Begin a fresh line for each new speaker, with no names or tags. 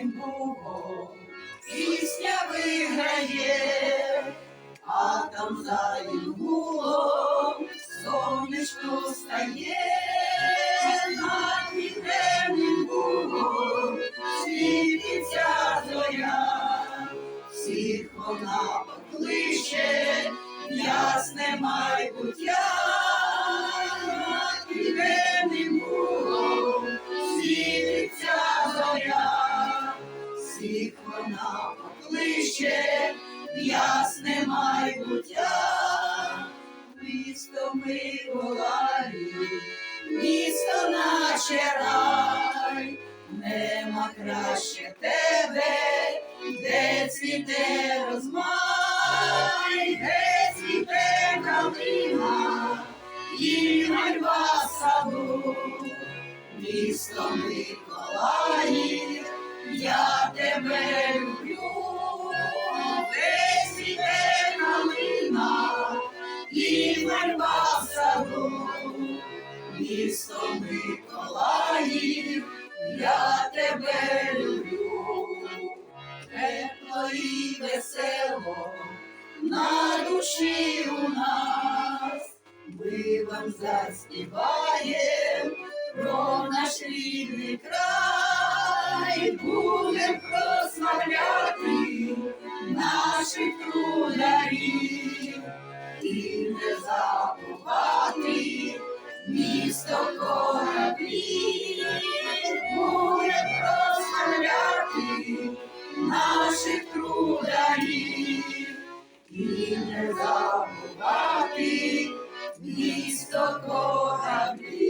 Богом, пісня виграє, а там за Інгулом сонечко стає, над південним світиться зоря, всіх вона покличе, ясне майбуття, всіх вона покличе, в ясне майбуття, місто Миколаїв, місто наче рай, нема краще тебе, де цвіте розмай, де цвіте калина, і мальва саду, місто Миколаїв, тебе люблю, де цвіте калина, і мальва в саду, місто Миколаїв, я тебе люблю, тепло і весело на душі у нас, ми вам заспіваєм про наш рідний край, будем прославляти наших трударів і не забувати місто кораблів, будем прославляти наших трударів і не забувати місто кораблів.